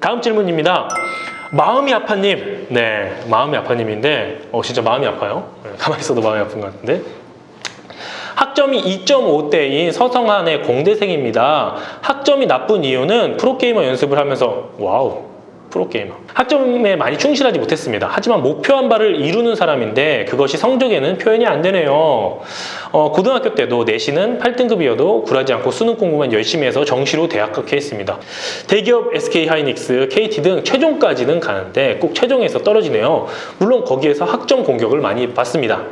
다음 질문입니다. 마음이 아파님. 네, 마음이 아파님인데, 어, 진짜 마음이 아파요. 네, 가만히 있어도 마음이 아픈 것 같은데. 학점이 2.5대인 서성한의 공대생입니다. 학점이 나쁜 이유는 프로게이머 연습을 하면서, 와우, 프로게이머. 학점에 많이 충실하지 못했습니다. 하지만 목표한 바를 이루는 사람인데 그것이 성적에는 표현이 안 되네요. 어, 고등학교 때도 내신은 8등급이어도 굴하지 않고 수능 공부만 열심히 해서 정시로 대학 합격했습니다. 대기업 SK 하이닉스, KT 등 최종까지는 가는데 꼭 최종에서 떨어지네요. 물론 거기에서 학점 공격을 많이 받습니다.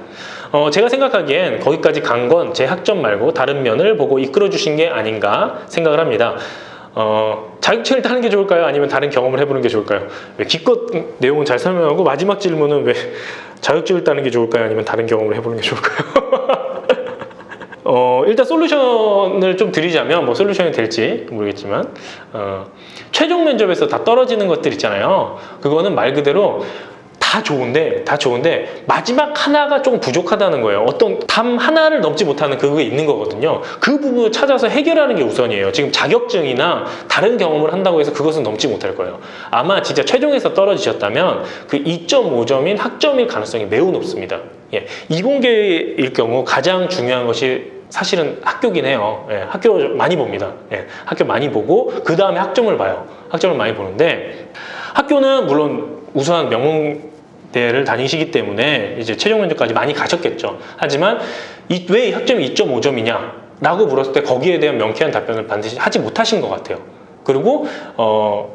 어, 제가 생각하기엔 거기까지 간 건 제 학점 말고 다른 면을 보고 이끌어 주신 게 아닌가 생각을 합니다. 어, 자격증을 따는 게 좋을까요? 아니면 다른 경험을 해보는 게 좋을까요? 왜 기껏 내용은 잘 설명하고 마지막 질문은 왜 자격증을 따는 게 좋을까요? 아니면 다른 경험을 해보는 게 좋을까요? 어, 일단 솔루션을 좀 드리자면 뭐 솔루션이 될지 모르겠지만 어, 최종 면접에서 다 떨어지는 것들 있잖아요. 그거는 말 그대로 다 좋은데 다 좋은데 마지막 하나가 조금 부족하다는 거예요. 어떤 담 하나를 넘지 못하는 그게 있는 거거든요. 그 부분을 찾아서 해결하는 게 우선이에요. 지금 자격증이나 다른 경험을 한다고 해서 그것은 넘지 못할 거예요. 아마 진짜 최종에서 떨어지셨다면 그 2.5점인 학점일 가능성이 매우 높습니다. 예, 이공계일 경우 가장 중요한 것이 사실은 학교긴 해요. 예, 학교 많이 봅니다. 예, 학교 많이 보고 그 다음에 학점을 봐요. 학점을 많이 보는데 학교는 물론 우수한 명문 대를 다니시기 때문에 이제 최종 면접까지 많이 가셨겠죠. 하지만 이, 왜 학점이 2.5점이냐? 라고 물었을 때 거기에 대한 명쾌한 답변을 반드시 하지 못하신 것 같아요. 그리고 어,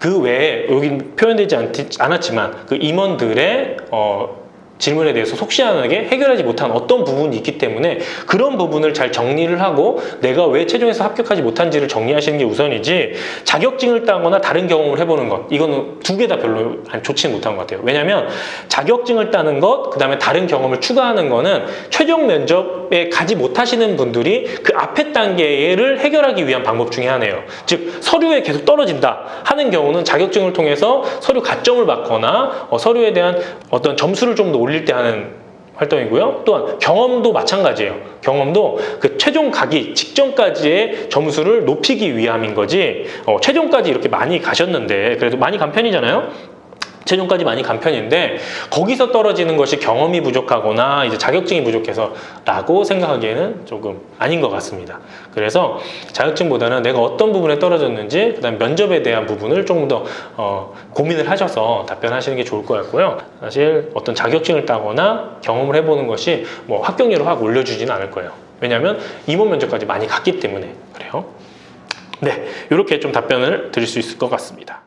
그 외에 여긴 표현되지 않, 않았지만 그 임원들의 어, 질문에 대해서 속시원하게 해결하지 못한 어떤 부분이 있기 때문에 그런 부분을 잘 정리를 하고 내가 왜 최종에서 합격하지 못한지를 정리하시는 게 우선이지 자격증을 따거나 다른 경험을 해보는 것 이거는 두 개 다 별로 안 좋지는 못한 것 같아요. 왜냐하면 자격증을 따는 것 그 다음에 다른 경험을 추가하는 거는 최종 면접에 가지 못하시는 분들이 그 앞에 단계를 해결하기 위한 방법 중에 하나예요. 즉 서류에 계속 떨어진다 하는 경우는 자격증을 통해서 서류 가점을 받거나 어, 서류에 대한 어떤 점수를 좀더 올릴 때 하는 활동이고요. 또한 경험도 마찬가지예요. 경험도 그 최종 가기 직전까지의 점수를 높이기 위함인 거지. 어, 최종까지 이렇게 많이 가셨는데 그래도 많이 간 편이잖아요. 최종까지 많이 간 편인데 거기서 떨어지는 것이 경험이 부족하거나 이제 자격증이 부족해서라고 생각하기에는 조금 아닌 것 같습니다. 그래서 자격증보다는 내가 어떤 부분에 떨어졌는지 그다음 면접에 대한 부분을 조금 더 어, 고민을 하셔서 답변하시는 게 좋을 것 같고요. 사실 어떤 자격증을 따거나 경험을 해보는 것이 뭐 합격률을 확 올려주지는 않을 거예요. 왜냐하면 임원 면접까지 많이 갔기 때문에 그래요. 네, 이렇게 좀 답변을 드릴 수 있을 것 같습니다.